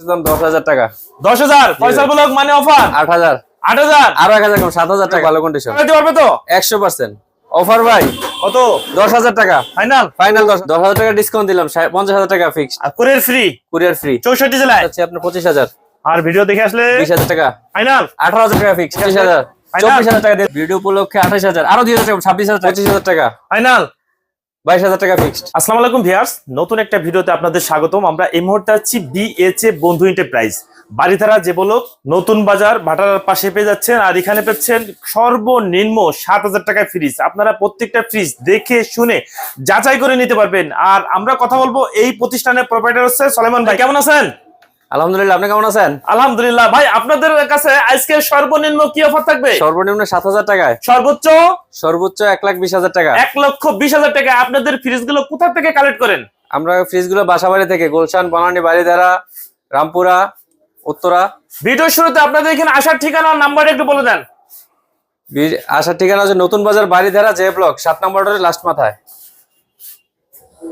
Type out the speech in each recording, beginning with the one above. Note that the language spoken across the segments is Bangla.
দাম দশ হাজার টাকা। দশ হাজার? পয়সা ব্লক মানে অফার আট হাজার। আট হাজার? আরও এক হাজার কম সাত হাজার টাকা ভালো কন্ডিশন দিতে পারবে তো? একশো পার্সেন্ট অফার ভাই কত? দশ হাজার টাকা। ফাইনাল ফাইনাল দশ দশ হাজার টাকা ডিসকাউন্ট দিলাম পঞ্চাশ হাজার টাকা ফিক্সড আর কুরিয়ার ফ্রি কুরিয়ার ফ্রি চৌষট্টি জেলায়? আপনার পঁচিশ হাজার। আর ভিডিও দেখে আসলে বিশ হাজার টাকা। ফাইনাল আঠারো হাজার টাকা ফিক্স পঁচিশ হাজার? চব্বিশ হাজার টাকা দিয়ে ভিডিও উপলক্ষে আঠাশ হাজার। আরও দুই হাজার টাকা ছাব্বিশ হাজার পঁচিশ হাজার টাকা। ফাইনাল বাইশ হাজার টাকা ফিক্সড আসসালামু আলাইকুম ভিয়ার্স নতুন একটা ভিডিওতে আপনাদের স্বাগতম। আমরা এই মুহূর্তে আছি বিএচএ বন্ধু এন্টারপ্রাইজ বাড়িধারা যে বলো নতুন বাজার ভাটার পাশে পেয়ে যাচ্ছেন আর এখানে পাচ্ছেন সর্বনিম্ন সাত হাজার টাকায় ফ্রিজ আপনারা প্রত্যেকটা ফ্রিজ দেখে, শুনে, যাচাই করে নিতে পারবেন। আর আমরা কথা বলব এই প্রতিষ্ঠানের প্রোপাইটার হচ্ছে সলেমান ভাই। কেমন আছেন? আলহামদুলিল্লাহ আপনি কেমন আছেন? আলহামদুলিল্লাহ ভাই আপনাদের কাছে আজকে সর্বনিম্ন কি অফার থাকবে? সর্বনিম্ন সাত হাজার টাকায়। সর্বোচ্চ? সর্বোচ্চ এক লাখ বিশ হাজার টাকা। এক লক্ষ বিশ হাজার টাকা। আপনাদের ফ্রিজগুলো কোথা থেকে কালেক্ট করেন? আমরা ফ্রিজগুলো বাসাবাড়ি থেকে গুলশান বনানী বাড়িধারা রামপুরা উত্তরা। ভিডিওর শুরুতে আপনাদের এখানে আসার ঠিকানা নাম্বারটা একটু বলে দেন। আসার ঠিকানা হচ্ছে নতুন বাজার বাড়িধারা জে ব্লক সাত নম্বর লাস্ট মাথায়।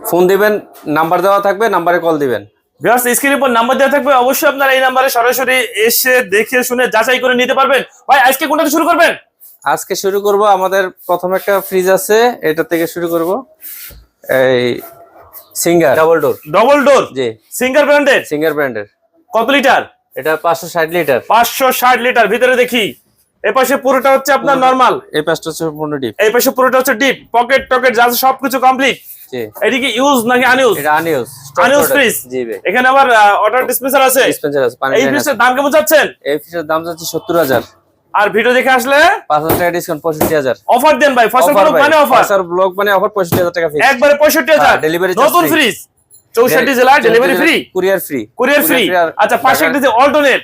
ফোন দিবেন নাম্বার দেওয়া থাকবে নাম্বারে কল দিবেন। ভিউয়ার্স স্ক্রিনের উপর নাম্বার দেওয়া থাকবে অবশ্যই আপনারা এই নাম্বারে সরাসরি এসে দেখে শুনে যাচাই করে নিতে পারবেন। ভাই আজকে কোনটা শুরু করবেন? আজকে শুরু করব আমাদের প্রথম একটা ফ্রিজ আছে এটা থেকে শুরু করব। এই Singer double door double door জি। সিঙ্গার ব্র্যান্ডের সিঙ্গার ব্র্যান্ডের কত লিটার এটা পাঁচশো ষাট লিটার পাঁচশো ষাট লিটার ভিতরে দেখি। এ পাশে পুরোটা হচ্ছে আপনার নর্মাল এই হচ্ছে ডিপ এই পাশে পুরোটা হচ্ছে ডিপ পকেট টকেট যা সবকিছু কমপ্লিট ইউজ নাকি আনইউজ? এটা আনইউজ Unused fridge? জি ভাই। এখানে আবার অর্ডার ডিসপেন্সার আছে? ডিসপেন্সার আছে পানি এই ফ্রিজের দাম কেমন চাচ্ছেন এই ফ্রিজের দাম যাচ্ছে সত্তর হাজার। আর ভিডিও দেখে আসলে? পাঁচ হাজার টাকা ডিসকাউন্ট পঁয়ষট্টি হাজার। অফার দেন ভাই ফসল ভাই। মানে অফার ব্লক মানে অফার পঁয়ষট্টি হাজার টাকা ফিক্স একবারে পঁয়ষট্টি হাজার। হ্যাঁ, নতুন ফ্রিজ চৌষট্টি জেলা delivery free courier free courier free আচ্ছা পাশে একটা যে alternate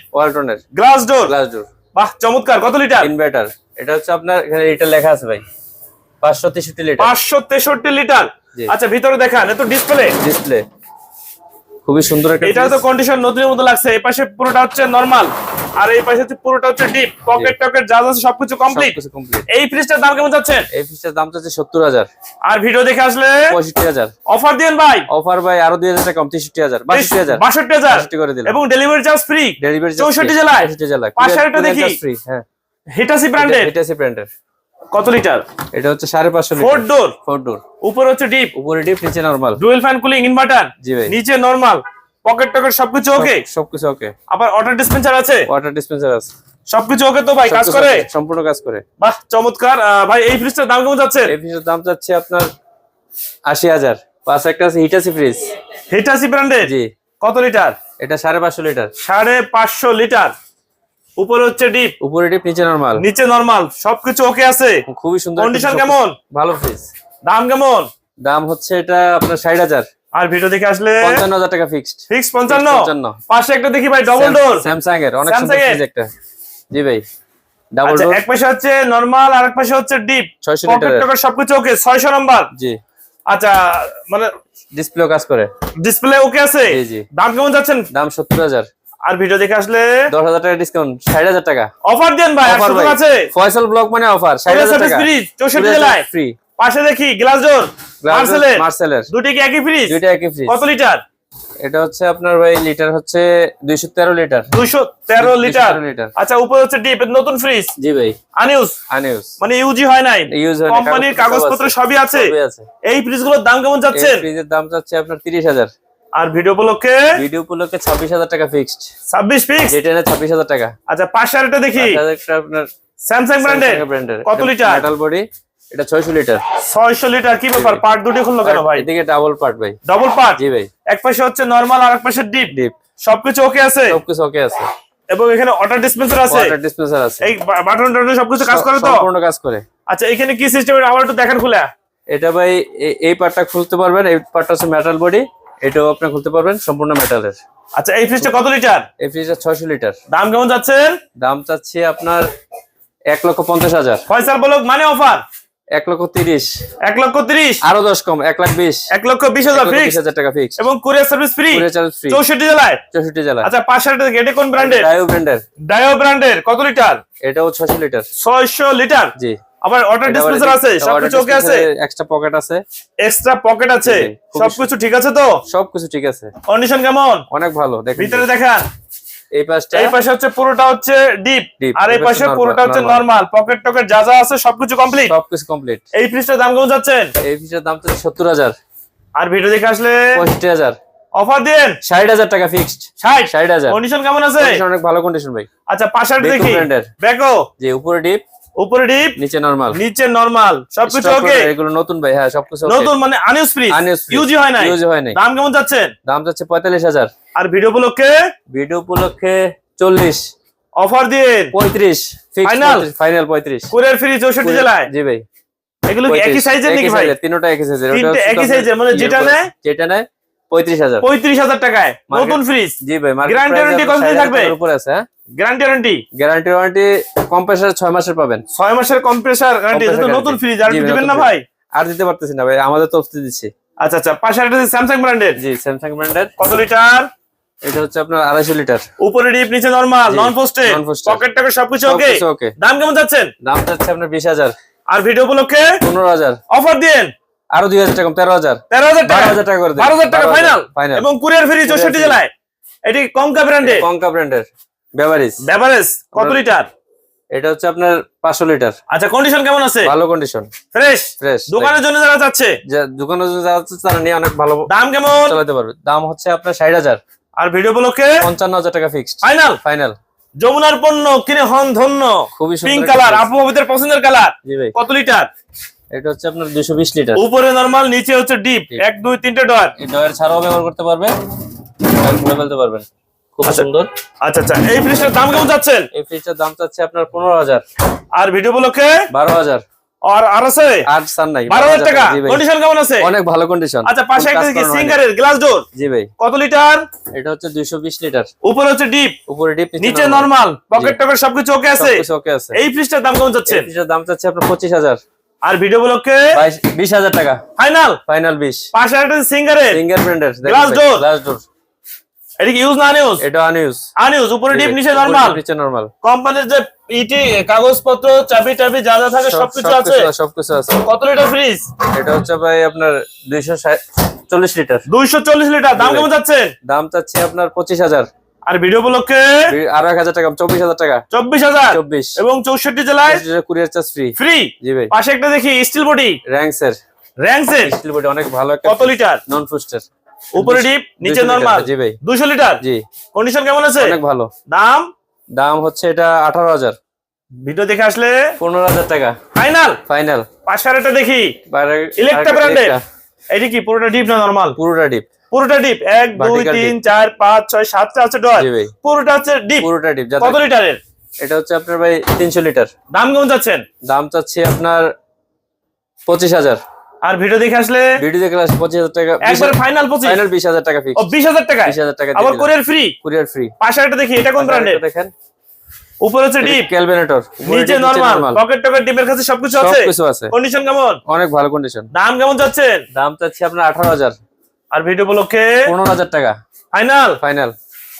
glass door glass door বাহ চমৎকার। কত লিটার ইনভার্টার এটা হচ্ছে আপনার এখানে লিটার লেখা আছে ভাই। পাঁচশো তেষট্টি লিটার পাঁচশো তেষট্টি লিটার জি। আচ্ছা ভিতরে দেখান এত ডিসপ্লে ডিসপ্লে খুবই সুন্দর একটা এটা তো কন্ডিশন নতুনের মতো লাগছে। এই পাশে পুরোটা হচ্ছে নরমাল আর এই পাশে হচ্ছে পুরোটা হচ্ছে ডিপ পকেট টকেট যা যা আছে সবকিছু কমপ্লিট এই ফ্রিজটার দাম কেমন যাচ্ছেন এই ফিসের দাম সত্তর হাজার। আর ভিডিও দেখে আসলে? পঁয়ষট্টি হাজার। অফার দিন ভাই। অফার ভাই আরও দুই হাজার টাকা কম তেষট্টি হাজার বাষট্টি হাজার। বাষট্টি হাজার। বাষট্টি করে দিলাম। এবং ডেলিভারি চার্জ ফ্রি ডেলিভারি চৌষট্টি জেলায়? চৌষট্টি জেলায়। পাশে আরেকটা দেখি। ফ্রি হ্যাঁ। হিটাসি ব্র্যান্ডের আছে ব্র্যান্ডের কত লিটার? এটা হচ্ছে সাড়ে পাঁচশো ফোর ডোর? Four door. উপরে হচ্ছে ডিপ? উপরে ডিপ নিচে normal. Dual fan cooling inverter? জি ভাই। নিচে নরমাল? পকেট টকেট সবকিছু ওকে? সবকিছু ওকে। আবার ওয়াটার ডিসপেন্সার আছে? ওয়াটার ডিসপেন্সার আছে। সবকিছু ওকে তো ভাই কাজ করে? সম্পূর্ণ কাজ করে। বাহ চমৎকার। ভাই এই ফ্রিজটার দাম কেমন যাচ্ছে? এই ফ্রিজের দাম চাচ্ছে আপনার আশি হাজার। পাঁচ একটা আছে হিটাসি ফ্রিজ হিটাসি ব্র্যান্ডের জি। কত লিটার? এটা সাড়ে পাঁচশো লিটার। সাড়ে পাঁচশো লিটার। উপরে হচ্ছে ডিপ। উপরে ডিপ নিচে নরমাল নিচে নরমাল সবকিছু ওকে আছে? খুবই সুন্দর কন্ডিশন কেমন? ভালো ফ্রিজ দাম কেমন? দাম হচ্ছে এটা আপনার ষাট হাজার। আর ভিডিও দেখে আসলে পঞ্চান্ন হাজার টাকা ফিক্সড ফিক্স পঞ্চান্ন। পাশে একটা দেখি ভাই ডবল ডোর স্যামসাং এর অনেক সুন্দর ফ্রিজ একটা। জি ভাই ডাবল আচ্ছা ডোর এক পাশে হচ্ছে নরমাল আর এক পাশে হচ্ছে ডিপ 600 পকেট লিটারের। টকেট সবকিছু ওকে ছয়শো নাম্বার জি। আচ্ছা মানে ডিসপ্লে কাজ করে। ডিসপ্লে ওকে আছে? জি, জি। দাম কেমন যাচ্ছেন? দাম সত্তর হাজার। আর ভিডিও দেখে আসলে দশ হাজার টাকা ডিসকাউন্ট ষাট হাজার টাকা। অফার দেন ভাই অফার আছে। ফয়সাল ব্লক মানে অফার ষাট Courier হাজার service টাকা। Free, 64 জেলায়। ফ্রি পাশে দেখি গ্লাস ডোর মার্সেলের মার্সেলের দুটি কি একই ফ্রিজ দুইটা একই ফ্রিজ কত লিটার এটা হচ্ছে আপনার ভাই লিটার হচ্ছে দুইশো তেরো লিটার দুইশো তেরো লিটার 213 লিটার। আচ্ছা উপরে হচ্ছে ডিপ নতুন ফ্রিজ জি ভাই। আনইউজ আনইউজ মানে ইউজি হয় নাই। ইউজ হয় কোম্পানির কাগজপত্র সবই আছে। এই ফ্রিজগুলোর দাম কেমন এই যাচ্ছেন ফ্রিজের দাম যাচ্ছে আপনার তিরিশ হাজার। আর ভিডিও উপলক্ষে ভিডিও উপলক্ষে ছাব্বিশ হাজার টাকা ফিক্সড ছাব্বিশ পিক্স এটা ছাব্বিশ হাজার টাকা। আচ্ছা পাশে আরেকটা দেখি। একটা আপনার স্যামসাং ব্র্যান্ডের ব্র্যান্ডের কত লিটার মেটাল বডি এটা ছয়শো লিটার ছয়শো লিটার কি ব্যাপার? পার্ট দুটি খুললো কেন ভাই? এদিকে ডাবল পার্ট ভাই। ডবল পার্ট জি ভাই। এক পাশে হচ্ছে নরমাল আর এক পাশে ডিপ ডিপ সবকিছু ওকে আছে? সবকিছু ওকে আছে। এবং এখানে ওয়াটার ডিসপেন্সার আছে? ওয়াটার ডিসপেন্সার আছে। এই বাটন টাটন সবকিছু কাজ করে তো? সম্পূর্ণ কাজ করে। আচ্ছা এখানে কি সিস্টেম আবার একটু দেখেন খুলে। এটা ভাই এই পার্টটা খুলতে পারবেন। এই পার্টটা হচ্ছে মেটাল বডি এটাও আপনি খুলতে পারবেন সম্পূর্ণ মেটালের আচ্ছা এই ফ্রিজটা কত লিটার? এই ফ্রিজটা ছয়শো লিটার। দাম কেমন যাচ্ছেন দাম চাচ্ছি আপনার এক লক্ষ পঞ্চাশ হাজার। ফয়সাল বলক মানে অফার এক লক্ষ তিরিশ। এক লক্ষ তিরিশ? আরও দশ কম এক লাখ বিশ। এক লক্ষ বিশ হাজার বিশ ফিক্স হাজার টাকা ফিক্স এবং কুরিয়ার সার্ভিস ফ্রি ফ্রি চৌষট্টি জেলায়? চৌষট্টি জেলা আচ্ছা পাঁচশো লিটার এটা কোন ব্র্যান্ডের ডায়ো ব্র্যান্ডের ডায়ো ব্র্যান্ডের কত লিটার? এটাও ছয়শো লিটার। ছয়শো লিটার? জি। আবার ওয়াটার ডিসপেন্সার আছে সবকিছু ওকে আছে? এক্সট্রা পকেট আছে। এক্সট্রা পকেট আছে? সবকিছু ঠিক আছে তো? সবকিছু ঠিক আছে। কন্ডিশন কেমন? অনেক ভালো দেখেন ভিতরে দেখান। এই পাশটা এই পাশে হচ্ছে পুরোটা হচ্ছে ডিপ আর এই পাশে পুরোটা হচ্ছে নরমাল পকেট টকেট যা যা আছে সবকিছু কমপ্লিট সবকিছু কমপ্লিট এই ফ্রিজটার দাম কেমন যাচ্ছেন? এই ফিসের দাম তো সত্তর হাজার। আর ভিডিও দেখে আসলে পঁয়ষট্টি হাজার। অফার দেন ষাট হাজার টাকা ফিক্সড ষাট? ষাট হাজার। কন্ডিশন কেমন আছে? অনেক ভালো কন্ডিশন ভাই। আচ্ছা পাশে দেখি। বেকো যে উপরে ডিপ উপরে ডিপ নিচে নরমাল নিচে নরমাল সবকিছু ওকে এগুলো নতুন ভাই হ্যাঁ সবকিছু। নতুন মানে ইউজি হয় নাই? Use হয় নাই। দাম কেমন যাচ্ছেন দাম যাচ্ছে পঁয়তাল্লিশ হাজার। আর ভিডিও উপলক্ষে? ভিডিও উপলক্ষে চল্লিশ। অফার দিন। পঁয়ত্রিশ। Final? ফাইনাল পঁয়ত্রিশ। কুরিয়ার ফ্রি চৌষট্টি জেলায়? জি ভাই। এগুলো কি একই সাইজের নাকি ভাই? তিনোটা একই সাইজের তিনটে একই এর, মানে যেটা নেয়? যেটা নেয় পঁয়ত্রিশ হাজার। পঁয়ত্রিশ হাজার টাকায় নতুন ফ্রিজ জি ভাই কতদিন থাকবে? উপরে আছে হ্যাঁ? Guarantee warranty guarantee warranty compressor ছয় মাসের পাবেন। ছয় মাসের কম্প্রেসার গ্যারান্টি নতুন ফ্রিজ আর দিবেন না ভাই? আর দিতে পারতেছি না ভাই আমাদের তো দিচ্ছি। আচ্ছা আচ্ছা পাশে একটা স্যামসাং ব্র্যান্ডের জি স্যামসাং ব্র্যান্ডের কত লিটার? এটা হচ্ছে আপনার আড়াইশো লিটার। উপরে ডিপ নিচে নরমাল নন non-posted। পকেট টকেট সবকিছু ওকে ওকে দাম কেমন যাচ্ছেন? দাম যাচ্ছে আপনার বিশ হাজার। আর ভিডিও উপলক্ষে পনেরো হাজার। অফার দিন আরও দুই হাজার টাকা তেরো হাজার। তেরো হাজার টাকা? হাজার টাকা করে বারো হাজার টাকা ফাইনাল ফাইনাল এবং কুরিয়ার ফ্রি চৌষট্টি জেলায়? এটি কঙ্কা ব্র্যান্ডের কঙ্কা ব্র্যান্ডের বেভারিজ বেভারেজ কত লিটার এটা হচ্ছে আপনার পাঁচশো লিটার আচ্ছা কন্ডিশন কেমন আছে? ভালো কন্ডিশন ফ্রেশ ফ্রেশ দোকানের জন্য যারা যাচ্ছে? দোকানে যদি যারা হচ্ছে তারা নিয়ে অনেক ভালো দাম কেমন? চালাতে পারবে। দাম হচ্ছে আপনার ষাট হাজার। আর ভিডিও উপলক্ষে? পঞ্চান্ন হাজার টাকা ফিক্সড ফাইনাল ফাইনাল যমুনার পণ্য কিনে হন ধন্য। খুবই সুন্দর পিঙ্ক কালার আপু পছন্দের কালার কত লিটার এটা হচ্ছে আপনার দুশো বিশ লিটার। উপরে নরমাল নিচে হচ্ছে ডিপ Deep। এক দুই তিনটে ডয়ার। এই ডয়ের ছাড়াও ব্যবহার করতে পারবে। খুলে ফেলতে পারবেন। খুব আচ্ছা। সুন্দর। আচ্ছা আচ্ছা। এই ফ্রিজটার দাম কেমন এই ফ্রিজটার দাম চাচ্ছে আপনার পনেরো হাজার। আর ভিডিও উপলক্ষে? বারো হাজার। আর আর আছে? আর নাই। বারো হাজার টাকা? কন্ডিশন কেমন আছে? অনেক ভালো কন্ডিশন আচ্ছা পাশে একটা দেখি সিঙ্গারের গ্লাস ডোর জি ভাই। কত লিটার এটা হচ্ছে দুইশো বিশ লিটার উপরে হচ্ছে ডিপ উপরে ডিপ নিচে নরমাল পকেট টকেট সবকিছু ওকে আছে? ওকে আছে। এই ফ্রিজটার দাম কেমন যাচ্ছে? এই ফ্রিজের দাম চাচ্ছে আপনার পঁচিশ হাজার। আর ভিডিও বিশ হাজার টাকা। ফাইনাল ফাইনাল বিশ। পাশে একটা সিঙ্গারের finger printer Glass door। Glass door এটা কি ইউজ না এটা আনইউজ আনইউজ উপরে ডিপ নিচে নরমাল নিচে নরমাল কোম্পানির যে ইটি কাগজপত্র চাবি টাবি যা যা থাকে সবকিছু আছে? সবকিছু আছে। কত লিটার ফ্রিজ এটা হচ্ছে ভাই আপনার দুইশো চল্লিশ লিটার দুইশো চল্লিশ লিটার দাম কেমন যাচ্ছেন দাম চাচ্ছে আপনার পঁচিশ হাজার। আর ভিডিও উপলক্ষে আরও এক হাজার টাকা চব্বিশ হাজার টাকা। চব্বিশ হাজার? চব্বিশ। এবং চৌষট্টি জেলায়? কুরিয়ার চার্জ ফ্রি ফ্রি জি ভাই। পাশে একটা দেখি স্টিল বডি র্যাঙ্কসের র্যাঙ্কসের স্টিল বডি অনেক ভালো একটা কত লিটার? নন ফুস্টার উপরে ডিপ নিচে 200 নরমাল জি ভাই। দুইশো লিটার? জি। কন্ডিশন কেমন আছে? অনেক ভালো। দাম? দাম হচ্ছে এটা আঠারো হাজার। ভিডিও দেখে আসলে পনেরো হাজার টাকা। ফাইনাল ফাইনাল পাশে আর একটা দেখি ইলেকট্রা ব্র্যান্ডের এটি কি পুরোটা ডিপ না নরমাল পুরোটা ডিপ পুরোটা ডিপ এক দুই তিন চার পাঁচ ছয় সাতটা আছে ভাই। পুরোটা হচ্ছে ডিপ পুরোটা ডিপ কত লিটারের? এটা হচ্ছে আপনার ভাই তিনশো লিটার। দাম কেমন যাচ্ছেন দাম চাচ্ছি আপনার পঁচিশ হাজার। আর ভিডিও দেখে আসলে ভিডিও দেখে আসলে পঁচিশ হাজার টাকা একবারে ফাইনাল পঁচিশ। ফাইনাল বিশ হাজার টাকা ফিক্স বিশ হাজার টাকা বিশ হাজার টাকা আবার কোরিয়ার ফ্রি কুরিয়ার ফ্রি পাশে একটা দেখি এটা কোন ব্র্যান্ডের দেখেন। উপরে হচ্ছে ডিপ ক্যালভেনেটর নিচে নরমাল পকেট টকেট ডিপের কাছে সবকিছু আছে? সবকিছু আছে। কন্ডিশন কেমন? অনেক ভালো কন্ডিশন দাম কেমন যাচ্ছেন দাম চাচ্ছি আপনার আঠারো হাজার। আর ভিডিও উপলক্ষে পনেরো হাজার টাকা। ফাইনাল ফাইনাল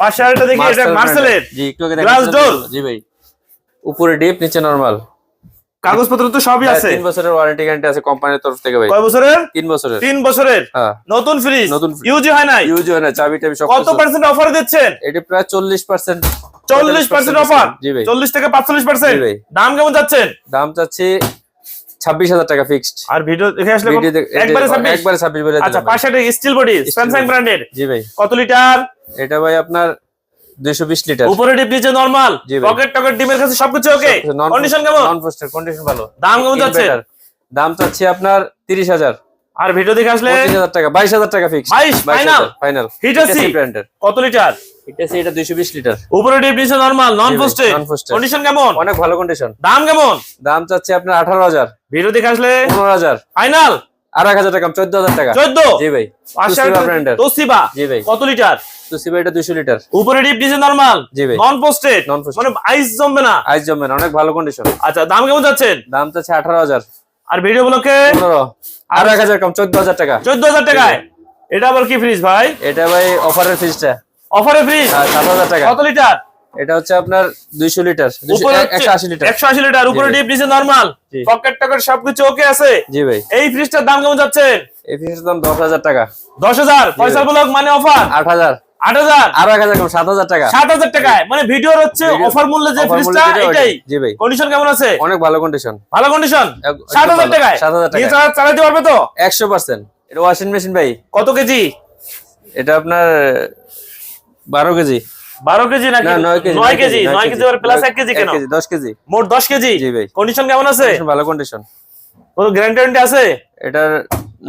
পাশে আরেকটা দেখি এটা মার্সেলের জি একটু আগে Glass দেখাচ্ছিলাম জি ভাই। উপরে ডিপ নিচে নরমাল কাগজপত্র তো সবই আছে। তিন বছরের ওয়ারেন্টি গ্যারান্টি আছে কোম্পানির তরফ থেকে ভাই। কয় বছরের? তিন বছরের। তিন বছরের? হ্যাঁ। নতুন ফ্রিজ নতুন। ইউজি হয় নাই? ইউজ হয় না চাবি টাবি সব কত পার্সেন্ট অফার দিচ্ছেন? এটি প্রায় চল্লিশ পার্সেন্ট চল্লিশ পার্সেন্ট অফার জি ভাই। চল্লিশ থেকে পাঁচচল্লিশ পার্সেন্ট জি ভাই। দাম কেমন যাচ্ছেন দাম চাচ্ছি ছাব্বিশ হাজার টাকা ফিক্সড আর ভিডিও দেখে আসলে একবারে একবারে ছাব্বিশ বলে আচ্ছা। পাশে স্টিল বডি স্যামসাং ব্র্যান্ডের জি ভাই। কত লিটার এটা ভাই আপনার দুইশো বিশ লিটার উপরে ডিপ নিচে নরমাল। পকেট টকেট ডিমের কাছে সবকিছু ওকে কন্ডিশন কেমন? নন পোস্টার কন্ডিশন ভালো। দাম কেমন যাচ্ছে। দাম চাচ্ছি আপনার তিরিশ হাজার। আর ভিডিও দেখে আসলে পঁচিশ হাজার টাকা বাইশ হাজার টাকা ফিক্স 22, final? Final Hitachi? ব্র্যান্ডের কত লিটার এটা দুইশো বিশ লিটার। উপরে ডিপ নিচে নরমাল নন পোস্টে। কন্ডিশন কেমন? অনেক ভালো কন্ডিশন দাম কেমন? দাম চাচ্ছি আপনার আঠারো হাজার। ভিডিও দেখে আসলে পনেরো হাজার। ফাইনাল? আর এক হাজার টাকা চোদ্দ হাজার টাকা। চোদ্দ? জি ভাই। Toshiba তোসিবা জি ভাই। কত লিটার? তুসিবা এটা দুইশো লিটার। উপরে ডিপ নরমাল জি ভাই। Non posted Non-posted। মানে আইস জমবে না? আইস জমেন অনেক ভালো কন্ডিশন আচ্ছা দাম কেমন যাচ্ছেন? দাম চাচ্ছে আঠারো হাজার। আর ভিডিও গুলোকে? আর এক হাজার কম চোদ্দ হাজার টাকা। চোদ্দ হাজার টাকায়? এটা আবার কি ফ্রিজ ভাই? এটা ভাই অফারের ফিসটা অফারে সাত হাজার টাকা। কত লিটার এটা হচ্ছে আপনার দুইশো লিটার উপরে একশো আশি লিটার একশো আশি লিটার উপরে। ডিপ নিচে নরমাল পকেট টকেট সবকিছু ওকে আছে? জি ভাই। এই ফ্রিজটার দাম কেমন যাচ্ছে এই ফ্রিজের দাম দশ হাজার টাকা। দশ হাজার? ফয়সাল ব্লক মানে অফার আট হাজার। আট হাজার? আরও এক হাজার কম সাত হাজার টাকা। সাত হাজার টাকায়। মানে ভিডিওর হচ্ছে অফার মূল্যে যে ফ্রিজটা এটাই জি ভাই। কন্ডিশন কেমন আছে? অনেক ভালো কন্ডিশন ভালো কন্ডিশন সাত হাজার। টাকায়? 7,000 টাকায়। নিয়ে চালা- চালাতে পারবে তো? একশো পার্সেন্ট এটা ওয়াশিং মেশিন ভাই। কত কেজি? এটা আপনার বারো কেজি। বারো কেজি নাকি? না নয় কেজি নয় কেজি নয় কেজি। প্লাস এক কেজি কেন? দশ কেজি। মোট দশ কেজি? জি ভাই। কন্ডিশন কেমন আছে? ভালো কন্ডিশন কোনো গ্যারান্টি আছে? এটার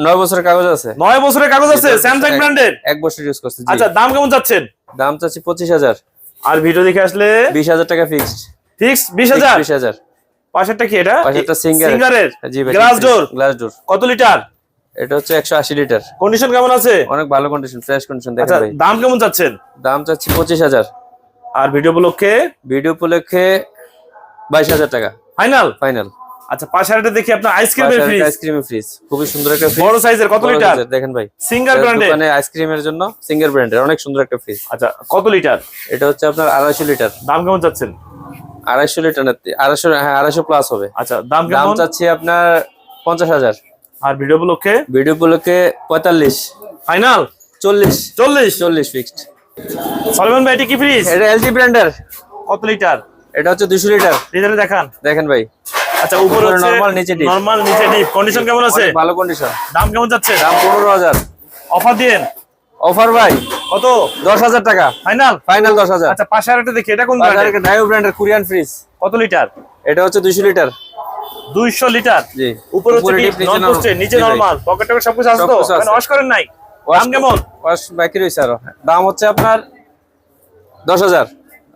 নয় বছরের কাগজ আছে। নয় বছরের কাগজ আছে? স্যামসাং ব্র্যান্ডের এক বছর ইউজ করছে। আচ্ছা দাম কেমন যাচ্ছেন দাম চাচ্ছি পঁচিশ হাজার। আর ভিডিও দেখে আসলে? বিশ হাজার টাকা ফিক্সড ফিক্স বিশ হাজার? বিশ হাজার। পাশেরটা কি এটা? পাশেরটা সিঙ্গার সিঙ্গারের জি ভাই গ্লাস ডোর গ্লাস ডোর কত লিটার এটা হচ্ছে একশো আশি লিটার কন্ডিশন কেমন আছে? অনেক ভালো কন্ডিশন ফ্রেশ কন্ডিশন আচ্ছা দেখেন ভাই। দাম কেমন চাচ্ছেন? দাম চাচ্ছি পঁচিশ হাজার। আর ভিডিও উপলক্ষে? ভিডিও উপলক্ষে বাইশ হাজার টাকা। ফাইনাল ফাইনাল আচ্ছা পাশেরটা দেখি আপনার আইসক্রিমের ফ্রিজ আইসক্রিমের ফ্রিজ খুবই সুন্দর একটা ফ্রিজ বড় সাইজের কত লিটার দেখেন ভাই। সিঙ্গার ব্র্যান্ডের দোকানে আইসক্রিমের জন্য সিঙ্গার ব্র্যান্ডের অনেক সুন্দর একটা ফ্রিজ আচ্ছা কত লিটার এটা হচ্ছে আপনার আড়াইশো লিটার দাম কেমন চাচ্ছেন? আড়াইশো লিটার না আড়াইশো হ্যাঁ আড়াইশো প্লাস হবে। আচ্ছা দাম দাম কেমন? চাচ্ছি আপনার পঞ্চাশ হাজার। আর ভিডিও উপলক্ষে ভিডিও উপলক্ষে পঁয়তাল্লিশ। ফাইনাল চল্লিশ। চল্লিশ? চল্লিশ ফিক্সড সলমান ভাই এটা কি ফ্রিজ এটা এলজি ব্র্যান্ডের কত লিটার এটা হচ্ছে দুশো লিটার লিটারে দেখান। দেখেন ভাই। আচ্ছা উপরে normal, নিচে deep। নরমাল নিচে ডিপ কন্ডিশন কেমন আছে? ভালো কন্ডিশন দাম কেমন যাচ্ছে? দাম পনেরো হাজার। অফার দিয়েন। অফার ভাই কত? দশ হাজার টাকা। ফাইনাল ফাইনাল দশ হাজার। আচ্ছা পাশে আরেকটা দেখি এটা কোন ব্র্যান্ডের ডায়ো ব্র্যান্ডের কোরিয়ান ফ্রিজ কত লিটার এটা হচ্ছে দুশো লিটার দুইশো লিটার। জি। উপরে হচ্ছে নন পোস্টে নিচে নরমাল পকেট টকেট সবকিছু আছে তো আছে। ওয়াশ করেন নাই? দাম কেমন? ওয়াশ বাকি রয়েছে আরও। দাম হচ্ছে আপনার দশ হাজার।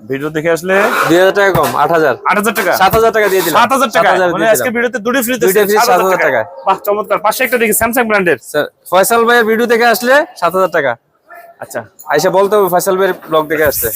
ভিডিও দেখে আসলে দুই হাজার টাকা কম আট হাজার। আট হাজার টাকা। সাত হাজার টাকা দিয়ে দিলাম। সাত হাজার টাকা। মানে আজকে ভিডিওতে দুটি ফ্রি হাজার 7,000 টাকা। বাহ চমৎকার। পাশে একটা দেখি স্যামসাং ব্র্যান্ডের ফয়সাল ভাইয়ের ভিডিও দেখে আসলে সাত হাজার টাকা। আচ্ছা। আইসা বলতে হবে ফয়সাল ভাইয়ের ব্লগ দেখে আসছে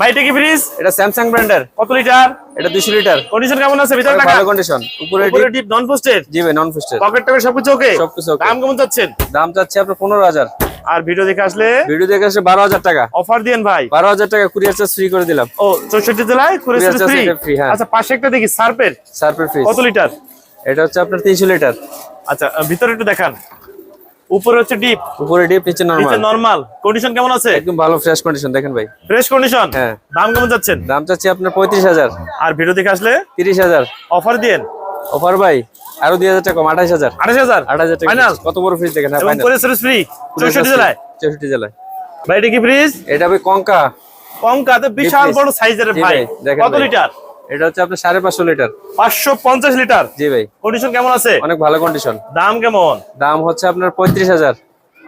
ভাই এটা কি ফ্রিজ এটা স্যামসাং ব্র্যান্ডের কত লিটার এটা দুশো লিটার কন্ডিশন কেমন আছে ভিতরে টাকা? ভালো কন্ডিশন উপরে ডিপ নন পোস্টেড জি ভাই নন ফিস্টের পকেট টকেট সবকিছু ওকে সবকিছু okay। দাম কেমন যাচ্ছেন দাম চাচ্ছে আপনার পনেরো হাজার। আর ভিডিও দেখে আসলে? ভিডিও দেখে আসলে বারো হাজার টাকা। অফার দিয়েন ভাই। বারো হাজার টাকা কুরিয়ার চার্জ ফ্রি করে দিলাম। ও চৌষট্টি জেলায় Courier charge ফ্রি। আচ্ছা পাশে একটা দেখি সার্পের সার্ফের ফ্রিজ কত লিটার এটা হচ্ছে আপনার তিনশো লিটার আচ্ছা ভিতরে একটু দেখান। উপরে হচ্ছে ডিপ উপরে ডিপ নিচে নিচে নরমাল কন্ডিশন কেমন আছে? একদম ভালো ফ্রেশ কন্ডিশন দেখেন ভাই। ফ্রেশ কন্ডিশন হ্যাঁ। দাম কেমন যাচ্ছেন? দাম চাচ্ছি আপনার পঁয়ত্রিশ হাজার। আর ভিডিও দেখে আসলে? তিরিশ হাজার। অফার দিয়েন। অফার ভাই আরও দুই হাজার টাকা কম আঠাশ হাজার। আঠাশ হাজার? আট হাজার টাকা ফাইনাল কত বড় ফ্রিজ দেখেন হ্যাঁ ফাইনাল সার্ভিস ফ্রি চৌষট্টি জেলায়? চৌষট্টি জেলায়। ভাই এটা কি ফ্রিজ এটা ভাই কঙ্কা। কম কাতে বিশাল বড় সাইজের ভাই। কত লিটার এটা হচ্ছে আপনার সাড়ে পাঁচশো লিটার। পাঁচশো পঞ্চাশ লিটার। জি ভাই। কন্ডিশন কেমন আছে? অনেক ভালো কন্ডিশন দাম কেমন? দাম হচ্ছে আপনার পঁয়ত্রিশ হাজার।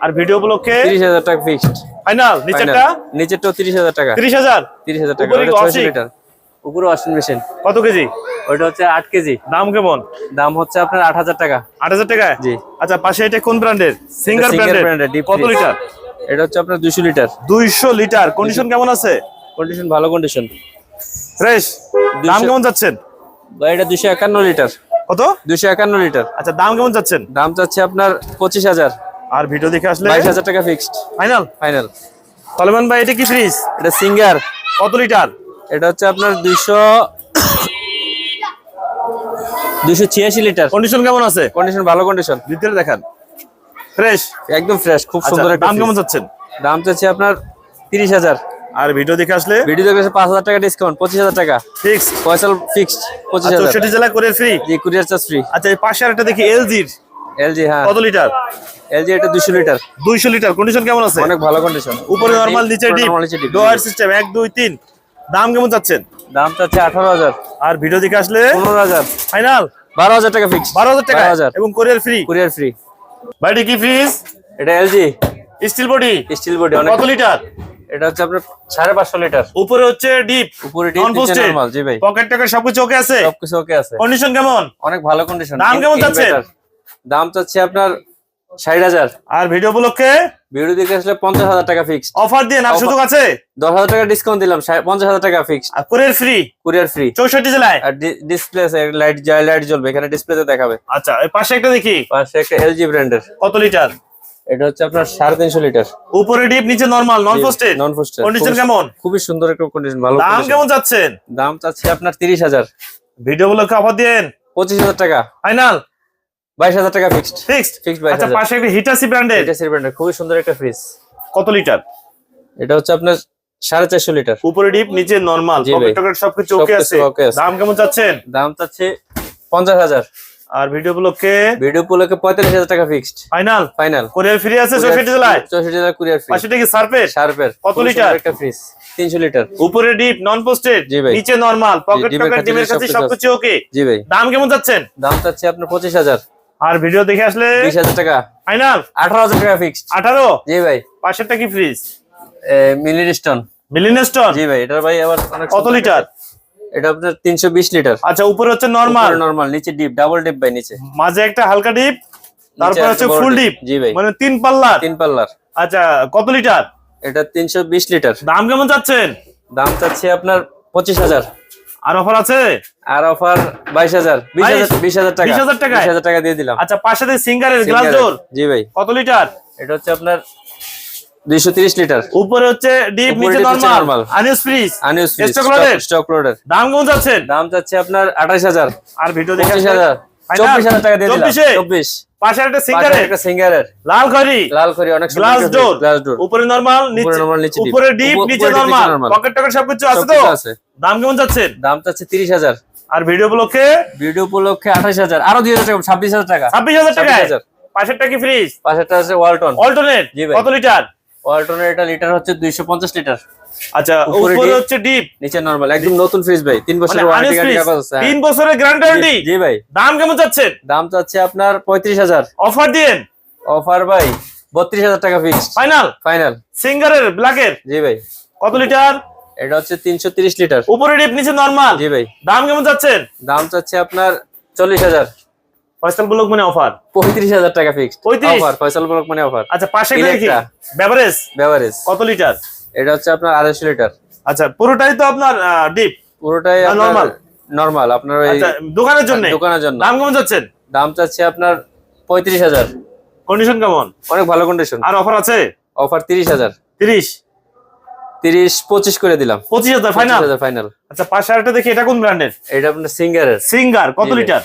আর ভিডিও উপলক্ষে তিরিশ হাজার টাকা ফিক্সড ফাইনাল নিচেরটা? নিচেরটাও তিরিশ হাজার টাকা। তিরিশ হাজার? তিরিশ হাজার টাকা। ছয়শো লিটার। উপরে ওয়াশিং মেশিন কত কেজি? ওইটা হচ্ছে আট কেজি। দাম কেমন? দাম হচ্ছে আপনার আট হাজার টাকা। আট হাজার টাকায় জি। আচ্ছা পাশে এটা কোন ব্র্যান্ডের সিঙ্গার ব্র্যান্ডের কত লিটার? এটা হচ্ছে আপনার দুশো লিটার। দুইশো লিটার। কন্ডিশন কেমন আছে? কন্ডিশন ভালো কন্ডিশন ফ্রেশ দাম কেমন যাচ্ছেন? এটা দুশো একান্ন লিটার। কত? দুশো একান্ন লিটার। আচ্ছা দাম কেমন যাচ্ছেন? দাম চাচ্ছে আপনার পঁচিশ হাজার। আর ভিডিও দেখে আসলে? বাইশ হাজার টাকা ফিক্সড ফাইনাল ফাইনাল সলমান ভাই এটা কি ফ্রিজ এটা সিঙ্গার কত লিটার? এটা হচ্ছে আপনার দুইশো দুইশো ছিয়াশি লিটার। কন্ডিশন কেমন আছে? কন্ডিশন ভালো কন্ডিশন ভিতরে দেখান। ফ্রেশ একদম ফ্রেশ খুব আচ্ছা সুন্দর দাম কেমন যাচ্ছেন? দাম চাচ্ছে আপনার তিরিশ হাজার। আর ভিডিও দেখে আসলে ভিডিও দেখে পাঁচ হাজার টাকা ডিসকাউন্ট পঁচিশ হাজার টাকা। ফিক্স পয়সা ফিক্সড পঁচিশ হাজার। চৌষট্টি জেলায় করে ফ্রি জি কুরিয়ার চার্জ ফ্রি আচ্ছা এই পাশে আরেকটা দেখি এলজির এলজি হ্যাঁ। কত লিটার এলজি এটা দুশো লিটার দুইশো লিটার কন্ডিশন কেমন আছে? অনেক ভালো কন্ডিশন উপরে নরমাল নিচে ডিপ নরমাল নিচে ডিপ ডোয়ার সিস্টেম এক দুই তিন। দাম কেমন যাচ্ছেন দাম চাচ্ছে আঠারো হাজার। আর ভিডিও দেখে আসলে? পনেরো হাজার। ফাইনাল বারো হাজার টাকা ফিক্স বারো হাজার টাকা। বারো হাজার। এবং কোরিয়ার ফ্রি কুরিয়ার ফ্রি ভাইটি কি ফ্রিজ এটা LG steel body steel body অনেক কত লিটার এটা হচ্ছে আপনার সাড়ে পাঁচশো লিটার। উপরে হচ্ছে ডিপ উপরে জি ভাই। পকেট টকেট সবকিছু ওকে আছে? সবকিছু ওকে আছে। কন্ডিশন কেমন? অনেক ভালো কন্ডিশন দাম কেমন? দাম চাচ্ছে আপনার ষাট হাজার। আর ভিডিও উপলক্ষে? ভিডিও আসলে পঞ্চাশ হাজার টাকা ফিক্সড অফার দিয়ে Offer- সুযোগ আছে? দশ হাজার টাকা ডিসকাউন্ট দিলাম পঞ্চাশ হাজার টাকা ফিক্সড আর কোরিয়ার ফ্রি কুরিয়ার ফ্রি চৌষট্টি জেলায়? আর ডিসপ্লে লাইট লাইট জ্বলবে এখানে ডিসপ্লেতে দেখাবে। আচ্ছা এই পাশে একটা দেখি। পাশে একটা এলজি ব্র্যান্ডের কত লিটার? এটা হচ্ছে আপনার সাড়ে তিনশো লিটার। উপরে ডিপ নিচে normal non posted non posted condition কেমন? খুবই সুন্দর একটা কন্ডিশন ভালো দাম কেমন যাচ্ছেন দাম চাচ্ছি আপনার তিরিশ হাজার। ভিডিও গুলো অফার দিয়েন। পঁচিশ হাজার টাকা। ফাইনাল বাইশ হাজার টাকা ফিক্সড ফিক্সড ফিক্সড বাইশ আচ্ছা হাজার। পাশে একটা হিটাসি ব্র্যান্ডের এটা সিলভার খুবই সুন্দর একটা ফ্রিজ কত লিটার? এটা হচ্ছে আপনার সাড়ে চারশো লিটার। উপরে ডিপ নিচে নরমাল পকেট টকেট সবকিছু ওকে আছে। দাম কেমন চাচ্ছেন? দাম চাচ্ছে পঞ্চাশ হাজার। আর ভিডিও গুলোকে ভিডিও পঁয়তাল্লিশ হাজার টাকা fixed final final courier free আছে চৌষট্টি জেলায় চৌষট্টি হাজার কুরিয়ার ফ্রি পাশে কি সার্ফের। শার্পের কত লিটার? একটা ফ্রিজ তিনশো লিটার উপরে ডিপ নন পোস্টেড। নিচে নরমাল পকেট খাতিরে ডিমের কাছে সবকিছু ওকে জি ভাই। দাম কেমন যাচ্ছেন? দাম চাচ্ছে আপনার পঁচিশ হাজার। আর ভিডিও দেখে আসলে বিশ হাজার টাকা। ফাইনাল আঠারো হাজার টাকা ফিক্সড আঠারো? জি ভাই। পাশেরটা কি ফ্রিজ মিলি স্টোন মিলিনেস্টন জি ভাই এটার ভাই আবার কত লিটার এটা আপনার তিনশো বিশ লিটার। আচ্ছা উপরে হচ্ছে নরমাল নর্মাল নিচে ডিপ ডাবল ডিপ ভাই নিচে। মাঝে একটা হালকা ডিপ তারপর হচ্ছে ফুল ডিপ। জি ভাই। মানে তিন পাল্লার। তিন পাল্লার। আচ্ছা কত লিটার? এটা তিনশো বিশ লিটার। দাম কেমন চাচ্ছেন? দাম চাচ্ছি আপনার পঁচিশ হাজার। আর অফার আছে? আর অফার বাইশ হাজার। বিশ হাজার টাকা। 20,000 টাকায়? বিশ হাজার টাকা দিয়ে দিলাম। আচ্ছা পাশে সিঙ্গারের গ্লাস। ডোর জি ভাই। কত লিটার? এটা হচ্ছে আপনার দুইশো তিরিশ লিটার উপরে হচ্ছে ডিপ নিচে নরমাল। আনিস ফ্রিজ আনিউস? স্টক লোডের দাম কেমন যাচ্ছেন দাম চাচ্ছে আপনার আঠাশ হাজার। আর ভিডিও দেখে পঁচিশ আসলে হাজার Final? চব্বিশ হাজার টাকা দিয়ে দিলাম। চব্বিশে? চব্বিশ। পাশে একটা পাশে সিঙ্গারের একটা সিঙ্গারের লাল খড়ি? লাল করি অনেক গ্লাস ডোর গ্লাস ডোর উপরে নরমাল নিচে normal, নিচে deep। উপরে ডিপ নিচে নরমাল। পকেট টকেট সবকিছু আছে তো? আছে। দাম কেমন যাচ্ছেন দাম চাচ্ছে তিরিশ হাজার। আর ভিডিও গুলোকে ভিডিও উপলক্ষে আঠাশ হাজার। আরও দুই হাজার টাকা ছাব্বিশ হাজার টাকা। ছাব্বিশ হাজার টাকায়? 26,000 পাশেরটা কি ফ্রিজ পাশেরটা আছে ওয়ালটন ভাই। কত লিটার ওয়ালটনের এটা লিটার হচ্ছে দুইশো পঞ্চাশ লিটার আচ্ছা উপরে হচ্ছে ডিপ নিচে নরমাল একদম নতুন ফ্রিজ ভাই। তিন মানে বছরের ওয়ারেন্টি গ্যারান্টি আছে হ্যাঁ। তিন বছরের গ্যারান্টি জি ভাই। দাম কেমন যাচ্ছেন দাম চাচ্ছে আপনার পঁয়ত্রিশ হাজার। অফার দিয়েন। অফার ভাই বত্রিশ হাজার টাকা ফিক্সড ফাইনাল ফাইনাল সিঙ্গারের ব্ল্যাকের জি ভাই। কত লিটার এটা হচ্ছে তিনশো তিরিশ লিটার উপরে ডিপ নিচে নরমাল জি ভাই। দাম কেমন যাচ্ছেন দাম চাচ্ছে আপনার চল্লিশ হাজার। ফয়সাল ব্লক মানে অফার? পঁয়ত্রিশ হাজার টাকা ফিক্সড 35? অফার ফয়সাল ব্লক মানে অফার। আচ্ছা পাশে Electra। বেভারেজ বেভারেজ কত লিটার এটা হচ্ছে আপনার আড়াইশো লিটার আচ্ছা পুরোটাই তো আপনার ডিপ পুরোটাই না, আপনার আপনার ওই আচ্ছা দোকানের জন্য? দোকানের জন্য। দাম কেমন যাচ্ছেন দাম চাচ্ছে আপনার পঁয়ত্রিশ হাজার। কন্ডিশন কেমন? অনেক ভালো কন্ডিশন আর অফার আছে? অফার তিরিশ হাজার। তিরিশ? তিরিশ পঁচিশ করে দিলাম। পঁচিশ হাজার ফাইনাল ফাইনাল আচ্ছা পাশে আরেকটা দেখি এটা কোন ব্র্যান্ডের এটা আপনার সিঙ্গারের সিঙ্গার কত লিটার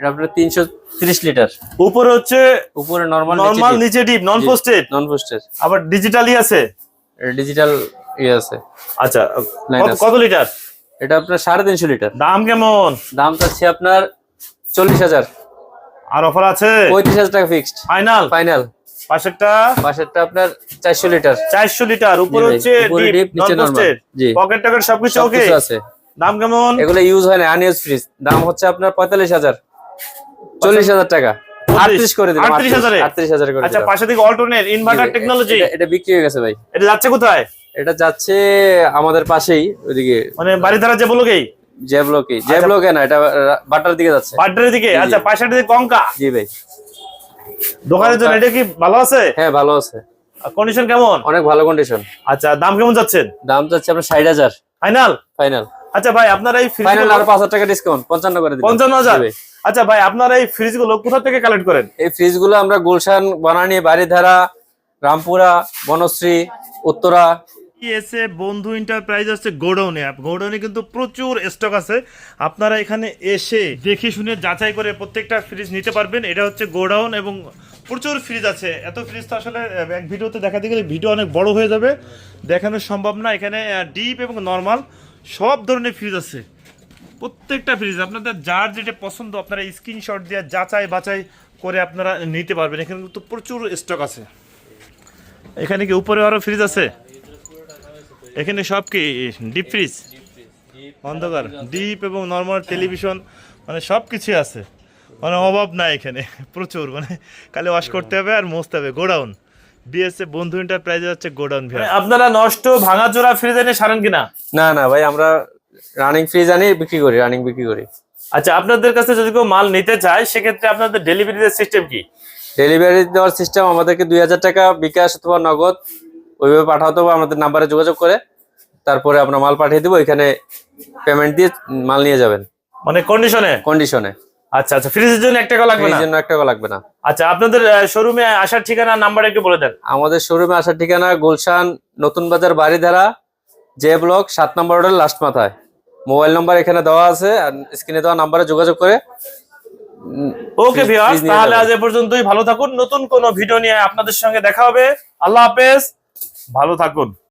এটা আপনার তিনশো তিরিশ লিটার। উপরে হচ্ছে উপরে নর্মাল নরমাল নিচে ডিপ নন পোস্টেড নন পোস্টের আবার ডিজিটালি আছে? ডিজিটাল ইয়ে আছে। আচ্ছা কত- লিটার? এটা আপনার সাড়ে তিনশো লিটার। দাম কেমন? দাম চাচ্ছে আপনার চল্লিশ হাজার। আর অফার আছে? পঁয়ত্রিশ হাজার টাকা ফিক্সড ফাইনাল ফাইনাল পাশেরটা? পাশেরটা আপনার চারশো লিটার। চারশো লিটার উপরে হচ্ছে ডিপ নিচে নন জি। পকেট টকেট সবকিছু ওকে আছে। দাম কেমন? এগুলো ইউজ হয় না আনইউজ ফ্রিজ দাম হচ্ছে আপনার পঁয়তাল্লিশ হাজার। চল্লিশ হাজার টাকা। আটত্রিশ করে দিলাম 38 হাজারে? আটত্রিশ হাজার করে আচ্ছা পাশে থেকে অল্টারনেট ইনভার্টার টেকনোলজি এটা- এটা বিক্রি হয়ে গেছে ভাই। এটা যাচ্ছে কোথায়? এটা যাচ্ছে আমাদের পাশেই ওইদিকে। মানে বাড়ি ধারা যে বলোকেই জে ব্লকে আচ্ছা। জে ব্লকে না এটা বাটার দিকে যাচ্ছে। দিকে? আচ্ছা পাশের দিকে কঙ্কা? জি ভাই। দোকানের জন্য এটা কি ভালো আছে? হ্যাঁ ভালো আছে। কন্ডিশন কেমন? অনেক ভালো কন্ডিশন আচ্ছা দাম কেমন যাচ্ছেন? দাম যাচ্ছে আপনার ষাট হাজার। ফাইনাল ফাইনাল আচ্ছা ভাই আপনার এই ফ্রিজ ফাইনাল আরও পাঁচ হাজার টাকা ডিসকাউন্ট পঞ্চান্ন করে জি ভাই। আচ্ছা ভাই আপনার এই ফ্রিজগুলো কোথা থেকে কালেক্ট করেন? এই ফ্রিজগুলো আমরা গুলশান বনানী বাড়িধারা রামপুরা বনশ্রী উত্তরা। এসে বন্ধু এন্টারপ্রাইজ হচ্ছে গোডাউনে গোডাউনে কিন্তু প্রচুর স্টক আছে। আপনারা এখানে এসে দেখে শুনে যাচাই করে প্রত্যেকটা ফ্রিজ নিতে পারবেন। এটা হচ্ছে গোডাউন এবং প্রচুর ফ্রিজ আছে। এত ফ্রিজ তো আসলে এক ভিডিওতে দেখাতে গেলে ভিডিও অনেক বড় হয়ে যাবে। দেখানো সম্ভব না। এখানে ডিপ এবং নর্মাল সব ধরনের ফ্রিজ আছে। প্রত্যেকটা ফ্রিজ আপনাদের যার যেটা পছন্দ, আপনারা স্ক্রিনশট দিয়ে যাচাই বাছাই করে আপনারা নিতে পারবেন। এখানে কিন্তু প্রচুর স্টক আছে। এখানে কি উপরে আরও ফ্রিজ আছে? এখানে সব কি? ডিপ ফ্রিজ অন্ধকার। ডিপ এবং নর্মাল টেলিভিশন মানে সব কিছুই আছে। মানে অভাব নাই এখানে। প্রচুর মানে খালি ওয়াশ করতে হবে আর মুছতে হবে। গোডাউন বিএসএ বন্ধু এন্টারপ্রাইজে হচ্ছে গোডাউন আপনারা নষ্ট ভাঙা চোরা ফ্রিজ এনে সারেন কিনা? না না ভাই আমরা রানিং ফ্রিজ আনি বিক্রি করি রানিং বিক্রি করি। আচ্ছা আপনাদের কাছে যদি কেউ মাল নিতে চায় সেক্ষেত্রে আপনাদের ডেলিভারি সিস্টেম কি? ডেলিভারি দেওয়ার সিস্টেম আমাদেরকে দুই হাজার টাকা বিকাশ অথবা নগদ ওইভাবে পাঠাতে হবে আমাদের নাম্বারে যোগাযোগ করে তারপরে আমরা মাল পাঠিয়ে দেবো এখানে পেমেন্ট দিয়ে মাল নিয়ে যাবেন। মানে কন্ডিশনে কন্ডিশনে আচ্ছা আচ্ছা ফ্রিজের জন্য এক টাকা লাগবে না? জন্য এক টাকা লাগবে না। আচ্ছা আপনাদের শোরুমে আসার ঠিকানা নাম্বার একটু বলে দেন। আমাদের শোরুমে আসার ঠিকানা গুলশান নতুন বাজার বাড়িধারা জে ব্লক সাত নম্বর রোডের লাস্ট মাথায়। মোবাইল নাম্বার এখানে দেওয়া আছে আর স্ক্রিনে দেওয়া নাম্বারে যোগাযোগ করে ওকে ভিউয়ার্স তাহলে আজ এ পর্যন্তই। ভালো থাকুন নতুন কোনো ভিডিও নিয়ে আপনাদের সঙ্গে দেখা হবে। আল্লাহ হাফেজ ভালো থাকুন।